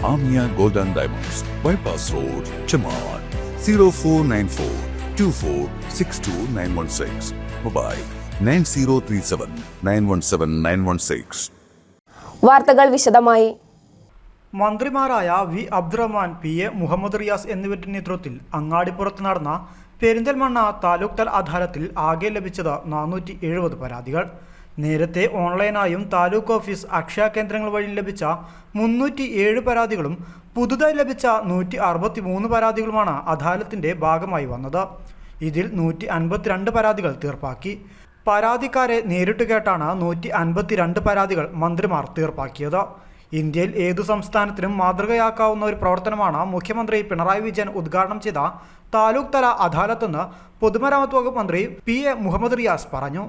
Amia Gold and Diamonds, Bypass Road, Chamar, 0494 2462916. Mobile 9037 917 916. വാർത്തകൾ വിശദമായി മന്ത്രിമാരായ V Abdurahman P A Muhammad Riyas എന്നിവരുടെ നേതൃത്വത്തിൽ അങ്ങാടിപ്പുറത്ത് നടന്ന പെരിന്തൽമണ്ണ താലൂക്ക് തല അദാലത്തിൽ ആകെ ലഭിച്ചത് നാനൂറ്റി എഴുപത് പരാതികൾ നേരത്തെ ഓൺലൈനായും താലൂക്ക് ഓഫീസ് അക്ഷയ കേന്ദ്രങ്ങൾ വഴി ലഭിച്ച മുന്നൂറ്റി ഏഴ് പരാതികളും പുതുതായി ലഭിച്ച നൂറ്റി അറുപത്തി മൂന്ന് പരാതികളുമാണ് അദാലത്തിന്റെ ഭാഗമായി വന്നത്. ഇതിൽ നൂറ്റി അൻപത്തിരണ്ട് പരാതികൾ തീർപ്പാക്കി. പരാതിക്കാരെ നേരിട്ട് കേട്ടാണ് നൂറ്റി അൻപത്തിരണ്ട് പരാതികൾ മന്ത്രിമാർ തീർപ്പാക്കിയത്. ഇന്ത്യയിൽ ഏതു സംസ്ഥാനത്തിനും മാതൃകയാക്കാവുന്ന ഒരു പ്രവർത്തനമാണ് മുഖ്യമന്ത്രി പിണറായി വിജയൻ ഉദ്ഘാടനം ചെയ്ത താലൂക്ക് തല അദാലത്തെന്ന് പൊതുമരാമത്ത് വകുപ്പ് മന്ത്രി പി എ മുഹമ്മദ് റിയാസ് പറഞ്ഞു.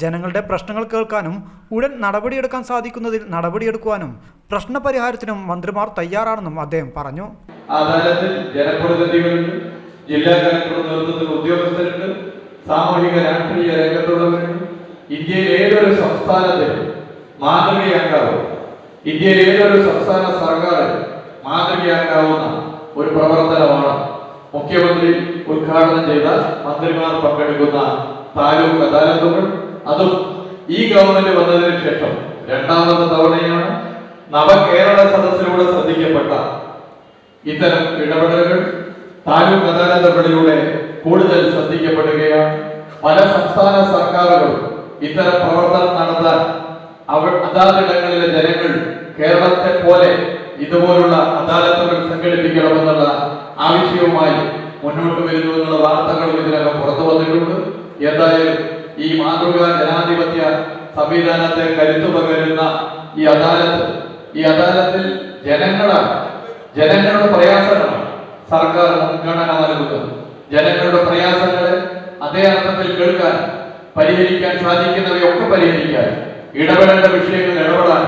ജനങ്ങളുടെ പ്രശ്നങ്ങൾ കേൾക്കാനും ഉടൻ നടപടിയെടുക്കാൻ സാധിക്കുന്നതിൽ നടപടിയെടുക്കുവാനും പ്രശ്നപരിഹാരത്തിനും മന്ത്രിമാർ തയ്യാറാണെന്നും അദ്ദേഹം പറഞ്ഞു. അദാലത്തിൽ ജനപ്രതിനിധികളുണ്ട് ജില്ലാ കലക്ടറുടെ നേതൃത്വത്തിൽ ഉദ്യോഗസ്ഥരുണ്ട് സാമൂഹിക രാഷ്ട്രീയ രംഗത്തുള്ളവരുണ്ട് ഇന്ത്യയിലെ ഏതൊരു സംസ്ഥാനത്തിനും മാതൃകയാക്കാവും ഇന്ത്യയിലെ ഏതൊരു സംസ്ഥാന സർക്കാർ മാതൃകയാക്കാവുന്ന ഒരു പ്രവർത്തനമാണ് മുഖ്യമന്ത്രി ഉദ്ഘാടനം ചെയ്ത മന്ത്രിമാർ പങ്കെടുക്കുന്ന താലൂക്ക് അദാലത്തുകൾ. അതും ഈ ഗവൺമെന്റ് വന്നതിന് ശേഷം രണ്ടാമത്തെ തവണയാണ് നവകേരള സദസ്സിലൂടെ ശ്രദ്ധിക്കപ്പെട്ട ഇത്തരം ഇടപെടലുകൾ താലൂക്ക് അദാലത്തുകളിലൂടെ കൂടുതൽ ശ്രദ്ധിക്കപ്പെടുകയാണ്. പല സംസ്ഥാന സർക്കാരുകളും ഇത്തരം പ്രവർത്തനം നടത്താൻ അവ അതാതിടങ്ങളിലെ ജനങ്ങൾ കേരളത്തെ പോലെ ഇതുപോലുള്ള അദാലത്തുകൾ സംഘടിപ്പിക്കണമെന്നുള്ള ആവശ്യവുമായി മുന്നോട്ട് വരുന്നു എന്നുള്ള വാർത്തകളും ഇതിനകം പുറത്തു വന്നിട്ടുണ്ട്. എന്തായാലും ഈ മാതൃകാ ജനാധിപത്യ സംവിധാനത്തെ കരുത്തു പകരുന്ന ഈ അദാലത്ത് ഈ അദാലത്തിൽ ജനങ്ങളാണ് ജനങ്ങളുടെ പ്രയാസങ്ങളാണ് സർക്കാർ മുൻഗണന നൽകുന്നത്. ജനങ്ങളുടെ പ്രയാസങ്ങളെ അതേ അർത്ഥത്തിൽ കേൾക്കാൻ പരിഹരിക്കാൻ സാധിക്കുന്നവയൊക്കെ പരിഹരിക്കാൻ ഇടപെടേണ്ട വിഷയങ്ങൾ ഇടപെടാൻ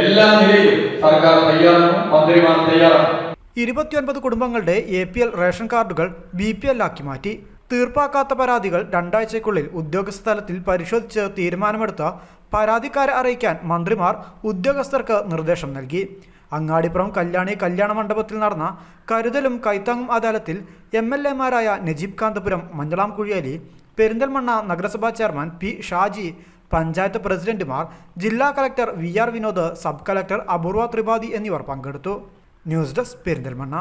എല്ലാ നിലയിലും സർക്കാർ തയ്യാറാണ് മന്ത്രിമാർ തയ്യാറാണ്. ഇരുപത്തിയൊൻപത് കുടുംബങ്ങളുടെ എ പി എൽ റേഷൻ കാർഡുകൾ ബി പി എൽ ആക്കി മാറ്റി. തീർപ്പാക്കാത്ത പരാതികൾ രണ്ടാഴ്ചയ്ക്കുള്ളിൽ ഉദ്യോഗസ്ഥ തലത്തിൽ പരിശോധിച്ച് തീരുമാനമെടുത്ത പരാതിക്കാരെ അറിയിക്കാൻ മന്ത്രിമാർ ഉദ്യോഗസ്ഥർക്ക് നിർദ്ദേശം നൽകി. അങ്ങാടിപ്പുറം കല്യാണി കല്യാണ മണ്ഡപത്തിൽ നടന്ന കരുതലും കൈത്താങ്ങും അദാലത്തിൽ എം എൽ എമാരായ നജീബ് കാന്തപുരം മഞ്ഞളാം കുഴിയാലി പെരിന്തൽമണ്ണ നഗരസഭാ ചെയർമാൻ പി ഷാജി പഞ്ചായത്ത് പ്രസിഡന്റുമാർ ജില്ലാ collector V R Vinod sub collector Apoorva Tripathi എന്നിവർ പങ്കെടുത്തു. News desk Perinthalmanna.